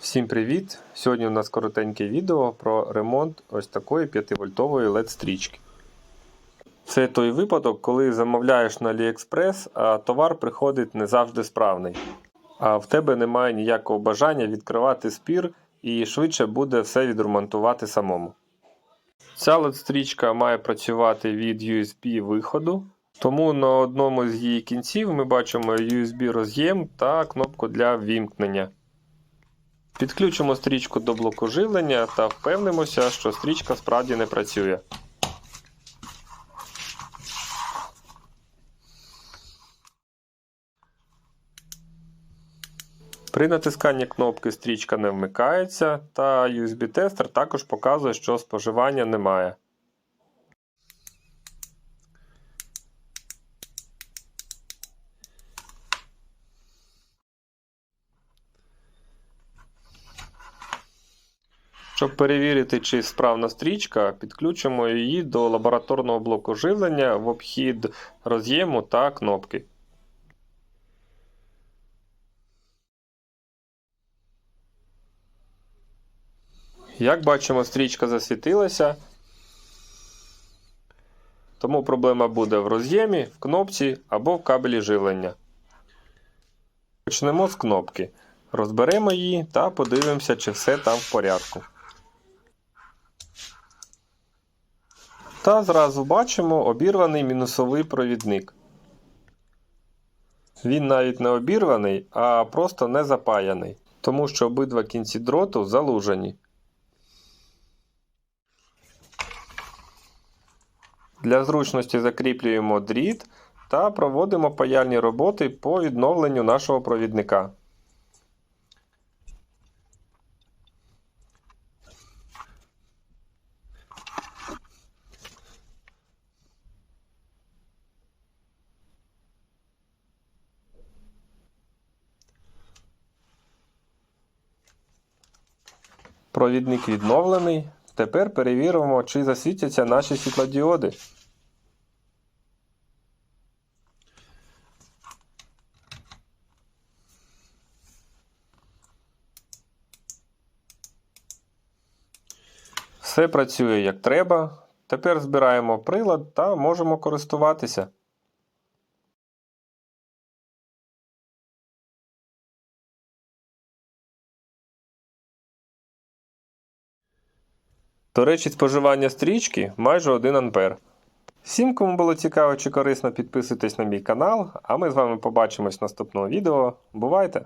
Всім привіт! Сьогодні у нас коротеньке відео про ремонт ось такої 5-вольтової LED-стрічки. Це той випадок, коли замовляєш на AliExpress, а товар приходить не завжди справний. А в тебе немає ніякого бажання відкривати спір і швидше буде все відремонтувати самому. Ця LED-стрічка має працювати від USB виходу, тому на одному з її кінців ми бачимо USB роз'єм та кнопку для ввімкнення. Підключимо стрічку до блоку живлення та впевнимося, що стрічка справді не працює. При натисканні кнопки стрічка не вмикається, та USB-тестер також показує, що споживання немає. Щоб перевірити, чи справна стрічка, підключимо її до лабораторного блоку живлення в обхід роз'єму та кнопки. Як бачимо, стрічка засвітилася. Тому проблема буде в роз'ємі, в кнопці або в кабелі живлення. Почнемо з кнопки. Розберемо її та подивимося, чи все там в порядку. Та зразу бачимо обірваний мінусовий провідник. Він навіть не обірваний, а просто не запаяний, тому що обидва кінці дроту залужені. Для зручності закріплюємо дріт та проводимо паяльні роботи по відновленню нашого провідника. Провідник відновлений. Тепер перевіримо, чи засвітяться наші світлодіоди. Все працює як треба. Тепер збираємо прилад та можемо користуватися. До речі, споживання стрічки майже 1 А. Всім, кому було цікаво чи корисно, підписуйтесь на мій канал, а ми з вами побачимось в наступному відео. Бувайте!